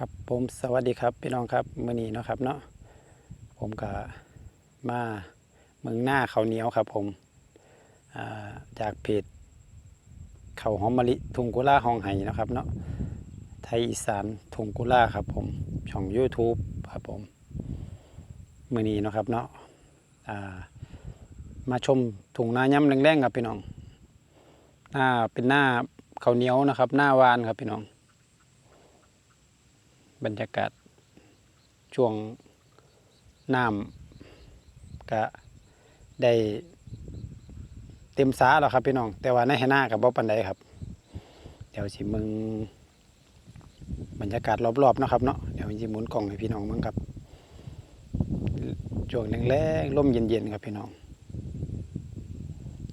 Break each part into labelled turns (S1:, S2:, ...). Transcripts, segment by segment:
S1: ครับผมสวัสดีครับพี่น้องครับมื้อนี้เนาะครับเนาะผมก็มาเมืองหน้าเขาเหนียวครับผมาจากเพจเขาหอมมะลิทุงกุล่าห้องไห้นะครับเนาะไทยอีสานทุงกุล่าครับผมช่อง YouTube ครับผมมื้อนี้เนาะครับเนาะามาชมถุงนาย้ำแรงๆครับพี่น้องหน้าเป็นหน้าเขาเหนียวนะครับ หน้าวานครับพี่น้อง บรรยากาศช่วงน้ำก็ได้เต็มสาแล้วครับพี่น้อง แต่ว่าในหน้ากับบ่ปันใดครับ เดี๋ยวสิมึงบรรยากาศรอบๆนะครับเนาะเดี๋ยวสิหมุนกล่องให้พี่น้องมึงครับช่วงแรงๆลมเย็นๆครับพี่น้อง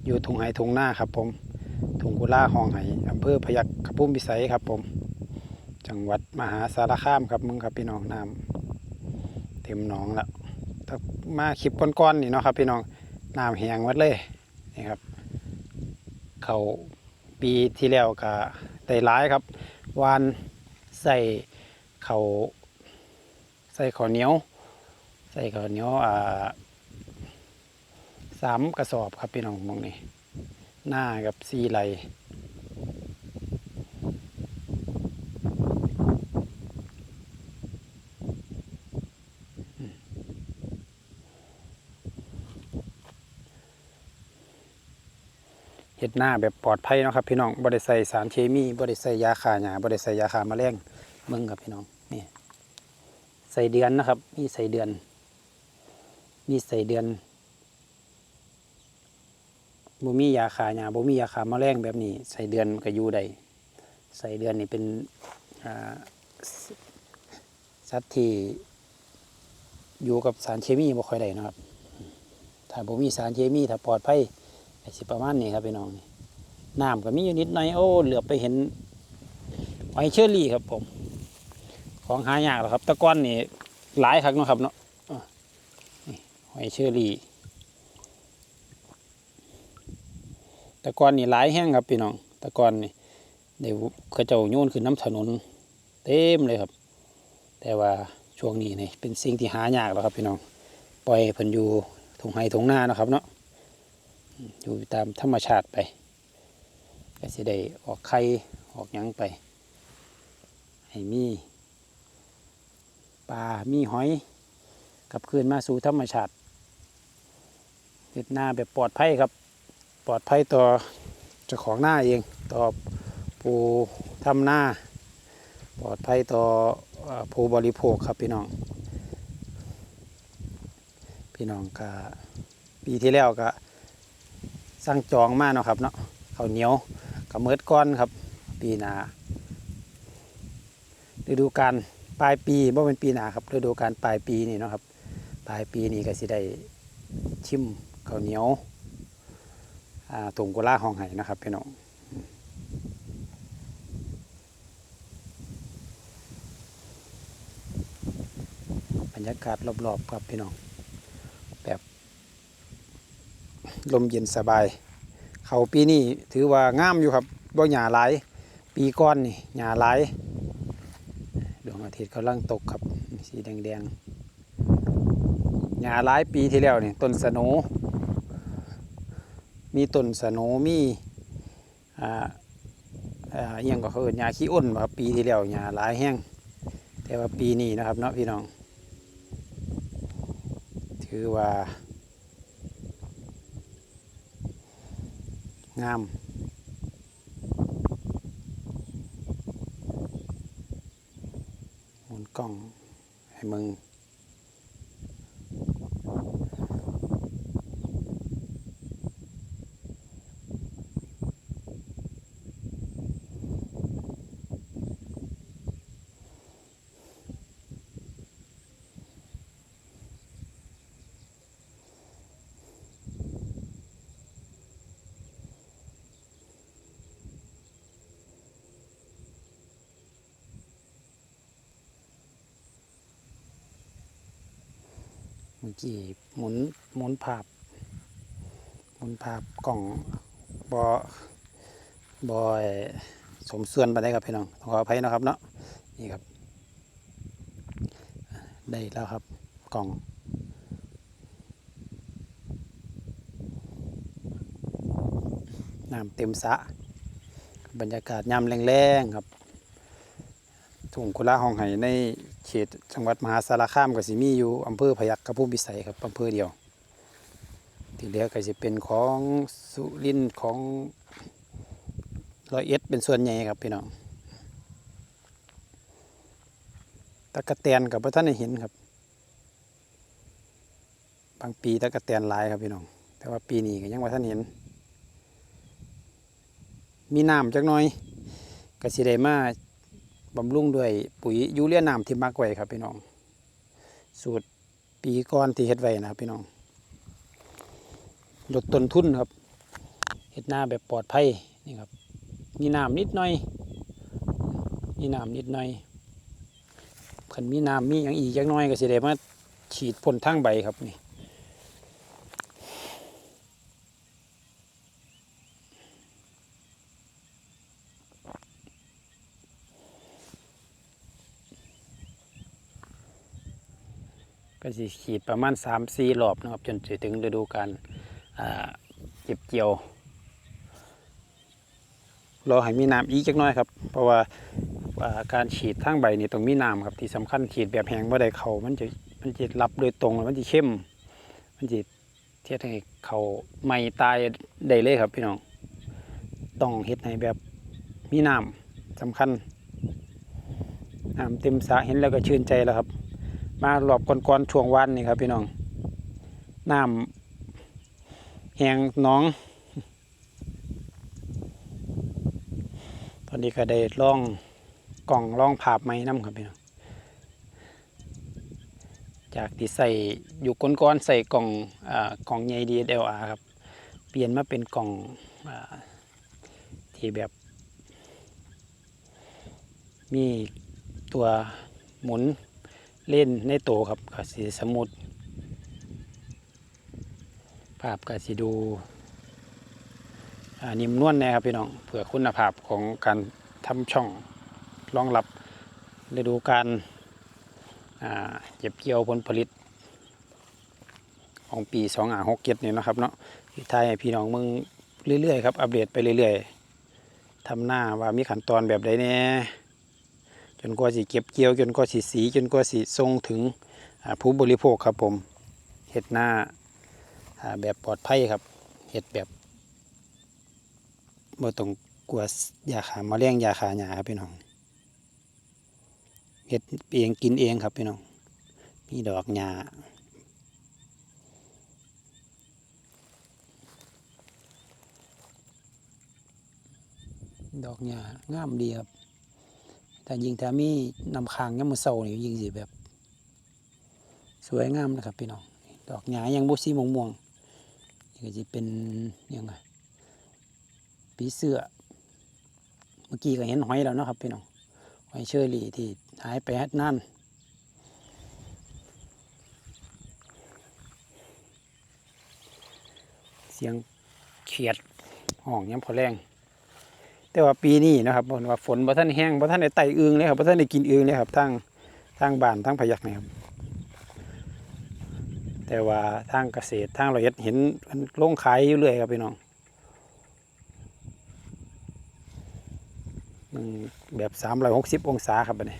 S1: อยู่ทุงไห่ทุ่งหน้าครับ ผมทุงกุล่าห้องไห่อำเภอพยัคฆภูมิพิสัยครับผม จังหวัดมหาสารคามครับมึงครับพี่น้องน้ำเต็มหนองแล้วถ้ามาคลิปก้อนๆนี่เนาะครับพี่น้องน้ำแหงวัดเลยนี่ครับ เขาปีที่แล้วก็ได้ร้ายครับวานใส่เขาใส่ข้าวเหนียว ใส่ข้าวเหนียวอ่าสามกระสอบครับพี่น้องมองนี่หน้ากับซีไหล เฮ็ดหน้าแบบปลอดภัยนะครับพี่น้องบ่ได้ใส่สารเคมีบ่ได้ใส่ยาฆ่าหญ้าบ่ได้ใส่ยาฆ่าแมลงมึงครับพี่น้องนี่ใส่เดือนนะครับ มีใส่เดือน มีใส่เดือนบ่มียาฆ่าหญ้าบ่มียาฆ่าแมลงแบบนี้ ใส่เดือนมันก็อยู่ได้ใส่เดือนนี่เป็นอ่าสัตว์ที่อยู่กับสารเคมีบ่ค่อยได้นะครับถ้าบ่มีสารเคมีถ้าปลอดภัย สิประมาณนี้ครับพี่น้องนี่น้ำก็มีอยู่นิดหน่อยโอ้เหลือไปเห็นหอยเชอรี่ครับผม ของหายากแล้วครับ ตะก้อนนี่หลายครั้งเนาะครับเนาะหอยเชอรี่ตะก้อนนี่หลายแห้งครับพี่น้องตะก้อนนี่เดี๋ยวขาเจ้าโยนขึ้นน้ำถนน เต็มเลยครับ แต่ว่าช่วงนี้นี่เป็นสิ่งที่หายากแล้วครับพี่น้องปล่อยให้เพิ่นอยู่ทงไห้ทงหน้านะครับเนาะ อยู่ตามธรรมชาติไปก็สิได้ออกไข่ออกยังไป ให้มีปลา มีหอยกลับคืนมาสู่ธรรมชาติเฮ็ดหน้าแบบปลอดภัยครับ ปลอดภัยต่อเจ้าของหน้าเองต่อผู้ทำหน้า ปลอดภัยต่อเอ่อผู้บริโภคครับพี่น้อง พี่น้องก็ปีที่แล้วก็ สั่งจองมาเนาะครับเนาะข้าวเหนียวกับเมิดก้อนครับ ปีหนาฤดูกาลปลายปีบ่เป็นปีหนาครับฤดูกาลปลายปีนี่เนาะครับ ปลายปีนี้ก็สิได้ชิมข้าวเหนียวอ่าตุงกุล่าห้องไห้นะครับพี่น้องบรรยากาศรอบๆครับพี่น้อง ลมเย็นสบาย เขาปีนี้ถือว่างามอยู่ครับบ่หญ้าหลาย ปีก้อนนี่หญ้าหลายดวงอาทิตย์กำลังตกครับสีแดงๆหญ้าหลายปีที่แล้วนี่ต้นสะโหนมีต้นสะโหนมีอ่าอ่าอิหยังก็เขาเอินหญ้าขี้อ้นครับปีที่แล้วหญ้าหลายแห้งแต่ว่าปีนี้นะครับเนาะพี่น้อง ถือว่า งามหมุนกล้องให้มึง เมื่อกี้หมุนหมุนภาพหมุนภาพกล่องบอบอยสมส่วนไปได้ครับพี่น้องขออภัยนะครับเนาะนี่ครับ ได้แล้วครับกล่องน้ำเต็มสะบรรยากาศยามแรงๆครับ ทุ่งกุลาห้องไห้ในเขตจังหวัดมหาสารคามก็สิมีอยู่อำเภอพยัคฆภูมิพิสัยครับอำเภอเดียว ที่เหลือก็จะเป็นของสุรินทร์ของร้อยเอ็ดเป็นส่วนใหญ่ครับพี่น้องตะกะแตนกับพระท่านได้เห็นครับ บางปีตะกะแตนหลายครับพี่น้อง แต่ว่าปีนี้ก็ยังว่าท่านเห็น มีน้ำจักหน่อยก็สิได้มา บำรุงด้วยปุ๋ยยูเรียน้ำที่มักไว้ครับพี่น้อง สูตรปีก่อนที่เฮ็ดไว้นะครับพี่น้องลดต้นทุนครับเฮ็ดหน้าแบบปลอดภัยนี่ครับมีน้ำนิดหน่อยมีน้ำนิดหน่อยคันมีน้ำมีอย่างอีกจักหน่อยก็สิได้มาฉีดพ่นทางใบครับนี่ ก็สิขีดประมาณ3ามสี่รอบนะครับจนถึงฤดูการเก็บเกี่ยวรอให้มีน้ำอีกจักน้อยครับ เพราะว่าาการฉีดทางใบนี่ต้องมีน้ำครับที่สำคัญฉีดแบบแห้งบ่ได้เขามันจะมันจะรับโดยตรงมันจะเข้ม มันจะเทียบให้เขาไม่ตายได้เลยครับพี่น้องต้องเฮ็ดให้แบบมีน้ำสำคัญน้ำเต็มสระเห็นแล้วก็ชื่นใจแล้วครับ มารอบก่อนๆช่วงวันนี่ครับ พี่น้องน้ำแหงน้อง ตอนนี้ก็ได้ล่องกล่องล่องผาบไม้น้ำครับพี่น้องจากที่ใส่อยู่ก้นๆใส่กล่องอากล่องใหญ่ DSLR ครับ เปลี่ยนมาเป็นกล่องอที่แบบ มีตัวหมุน เล่นในโตครับกสีสมุดภาพกสีดูนิ่มนวลแนะครับพี่น้องเผื่อคุณภาพของการทำช่องรองรับฤดูการเก็บเกี่ยวผลผลิต ของปี2องหาหกเจ็ดนี่นะครับเนาะที่ไทายพี่น้องมึงเรื่อยๆครับอัปเดตไปเรื่อยๆทำหน้าว่ามีขั้นตอนแบบใดแน่ จนกว่าสิเก็บเกี่ยว จนกว่าสิสี จนกว่าสิส่งถึงผู้บริโภคครับผมเห็ดหน้าแบบปลอดภัยครับเห็ดแบบบ่ต้องกลัวยาขาแมลงยาขาหญ้าครับพี่น้องเห็ดเองกินเองครับพี่น้องมีดอกหญ้าดอกหญ้างามดีครับ แต่ยิงถ้ามีนำคางยังมือเศร้านี่ยิงสิแบบ สวยงามนะครับพี่น้องดอกหญ้ายังบุสีม่วงม่วงนี่ก็จะเป็นยังไงปีเสือเมื่อกี้ก็เห็นหอยแล้วนะครับพี่น้องหอยเชอรี่ที่หายไปนั่นเสียงเขียดห้องยังพอแรง แต่ว่าปีนี้นะครับผมว่าฝนบ่ท่านแห้งบ่ท่านได้ไต่อึงเลยครับบ่ท่านได้กินอึงเลยครับทั้งทางบ้านทั้งพยักนี่ครับแต่ว่าทางเกษตรทางละเอียดเห็นมันลงขายอยู่เรื่อยครับพี่น้องแบบสามร้อยหกสิบองศาครับบัดนี้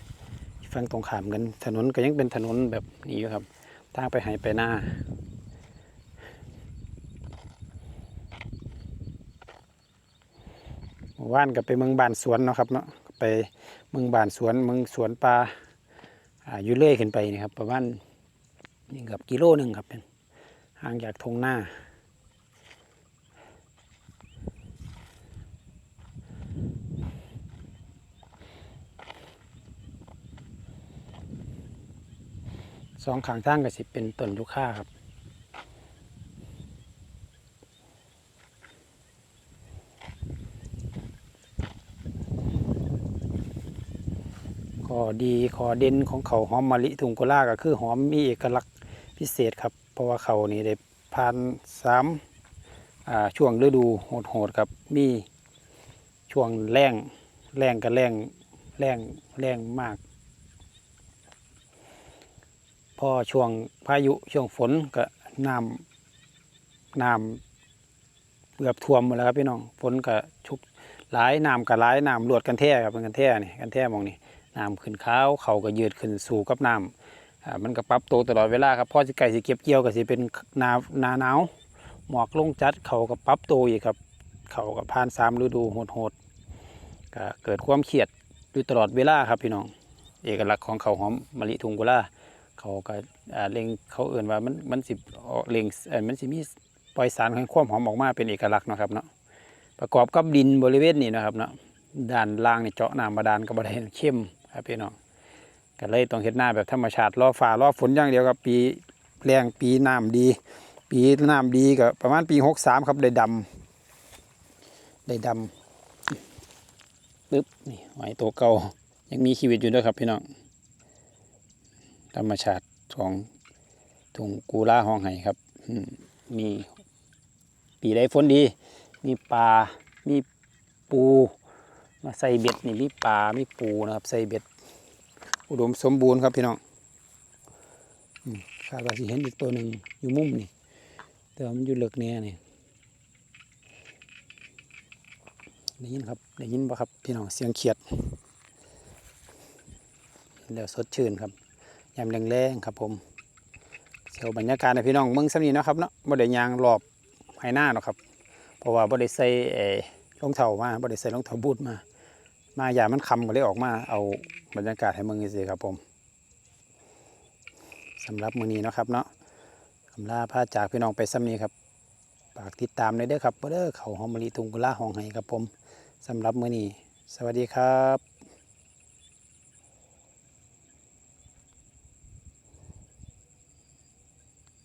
S1: ฟังตรงขามกันถนนก็ยังเป็นถนนแบบนี้อยู่ครับทางไปไหไปหน้า เมื่อ ว่านก็ไปเมืองบานสวนเนาะครับเนาะไปเมืองบานสวนเมืองสวนปลาอ่าอยู่เลื่อยขึ้นไปนี่ครับ ประมาณนี่เกือบกิโลหนึ่งครับเป็นห่างจากทงหน้าสองข้างทางก็สิเป็นต้นยุค่าครับ ข้อ ดีขอเด่นของเขาหอมมะลิถุงโกล่าก็คือหอมมีเอกลักษณ์พิเศษครับ เพราะว่าเขานี่ได้ผ่านสามช่วงฤดูโหดๆครับมีช่วงแรงแรงกับแรงแรงแรงมาก พอช่วงพายุช่วงฝนก็น้ำน้ำเกือบท่วมหมดแล้วครับพี่น้องฝนก็ชุกหลายน้ำก็หลายน้ำรวดกันแท้ครับเป็นกันแท้นี่กันแท้หมองนี่ น้ำขึ้นขาวเขาก็ยืดขึ้นสู่กับน้ำมันก็ปรับตัวตลอดเวลาครับพอสิไก่สิเก็บเกี่ยวก็สิเป็นนาหนาหนาวหมอกลงจัดเขาก็ปรับตัวอีกครับ เขาก็ผ่านสามฤดูโหดๆก็เกิดความเครียดอยู่ตลอดเวลาครับพี่น้อง เอกลักษณ์ของเขาหอมมะลิทุงกุลาเขาก็เล็งเขาเอื่นว่ามันมันสิออกเล็งเอ่อมันสิมีปล่อยสารของความหอมออกมาเป็นเอกลักษณ์นะครับเนาะประกอบกับดินบริเวณนี้นะครับเนาะด้านล่างนี่เจาะน้ำบาดาลกับบาดาลเข้ม ครับพี่น้องก็เลยต้องเฮ็ดหน้าแบบธรรมชาติรอฟ้ารอฝนอย่างเดียวครับ ปีแรงปีน้ำดี ปีน้ำดีก็ประมาณปีหกสามครับได้ดำได้ดำปึ๊บนี่หอยตัวเก่ายังมีชีวิตอยู่ด้วยครับพี่น้องธรรมชาติของถุงกูล่าห้องไห้ครับมีปีใดฝนดี มีปลา มีปู มาใส่เบ็ดนี่มีปลา มีปูนะครับใส่เบ็ด อุดมสมบูรณ์ครับพี่น้องคาดว่าสิเห็นอีกตัวหนึ่งอยู่มุมนี่แต่ว่ามันอยู่เลิกแน่นี่ได้ยินครับได้ยินปะครับพี่น้องเสียงเขียด แล้วสดชื่นครับยามแรงๆครับผมเที่ยวบรรยากาศในพี่น้องเมืองสำนีนะครับเนาะบ่ได้ยางรอบไหหน้าเนาะครับ เพราะว่าบ่ได้ใส่รองเท้ามาบ่ได้ใส่รองเท้าบูทมา มาอย่ามันคำก็เลยออกมาเอาบรรยากาศให้มืองสิครับผมสำหรับมือนี้นะครับเนาะคำลาพาจากพี่น้องไปสำนีครับฝากติดตามเลยเด้อครับเด้อเขาหอมมะลิตุงกุลาห้องไห้ครับผมสำหรับมือนี้ สวัสดีครับ